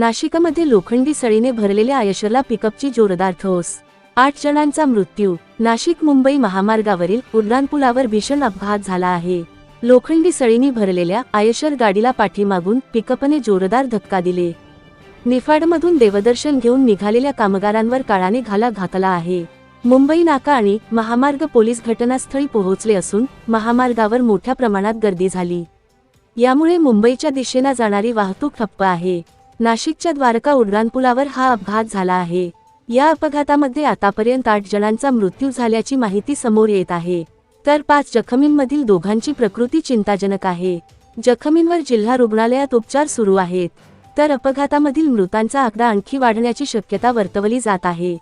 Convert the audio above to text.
नाशिकमध्ये लोखंडी सळीने भरलेल्या आयशरला पिकअपची जोरदार ठोस. आठ जणांचा मृत्यू. नाशिक मुंबई महामार्गावरील उड्डाणपुलावर भीषण अपघात झाला आहे. लोखंडी सळीने भरलेल्या आयशर गाडीला पाठीमागून पिकअपने जोरदार धक्का दिले. निफाडमधून देवदर्शन घेऊन निघालेल्या कामगारांवर काळाने घाला घातला आहे. मुंबई नाका आणि महामार्ग पोलीस घटनास्थळी पोहोचले असून महामार्गावर मोठ्या प्रमाणात गर्दी झाली. यामुळे मुंबईच्या दिशेला जाणारी वाहतूक ठप्प आहे. नाशिकच्या द्वारका उड्डाणपुलावर हा अपघात झाला आहे. या अपघातामध्ये आतापर्यंत आठ जणांचा मृत्यू झाल्याची माहिती समोर येत आहे. तर पाच जखमींमधील दोघांची प्रकृती चिंताजनक आहे. जखमींवर जिल्हा रुग्णालयात उपचार सुरू आहेत. तर अपघातामधील मृतांचा आकडा आणखी वाढण्याची शक्यता वर्तवली जात आहे.